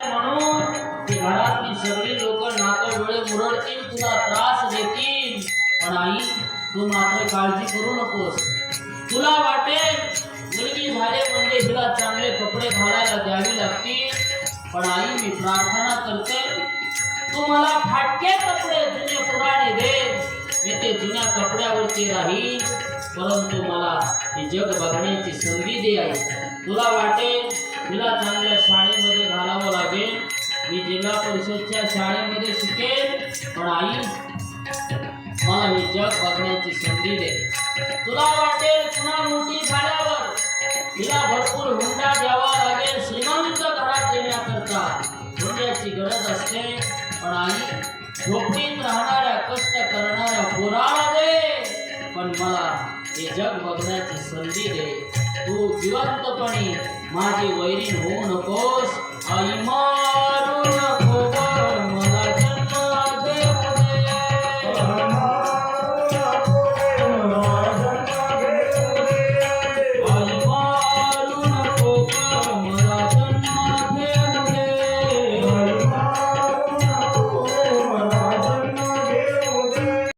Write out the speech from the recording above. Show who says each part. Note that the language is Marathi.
Speaker 1: म्हणून घरातली सगळी लोक नातं डोळे मुरडतील तुला त्रास देतील. पण आई तू मात्र काळजी करू नकोस. तुला वाटेल मुलगी झाले म्हणजे हिला चांगले कपडे घालायला द्यावी लागतील. पण आई मी प्रार्थना करते तू मला फाटके कपडे जुने पुराणे दे. मी ते जुन्या कपड्यावरती राहील परंतु मला हे जग बघण्याची संधी दे आई. तुला वाटेल तिला चांगल्या शाळेत मी जिल्हा परिषदच्या शाळेमध्ये शिकेल पण आई मला हे जग बघण्याची संधी दे. तुला वाटेल पुन्हा मोठी झाल्यावर. तिला भरपूर हुंडा द्यावा लागेल श्रीमंत घरात देण्याकरता. हुंड्याची गरज असते पण आई झोपडीत राहणाऱ्या कष्ट करणाऱ्या पोराला दे. पण मला हे जग बघण्याची संधी दे. तू जिवंतपणे माझी वैरीण होऊ नकोस आई मग.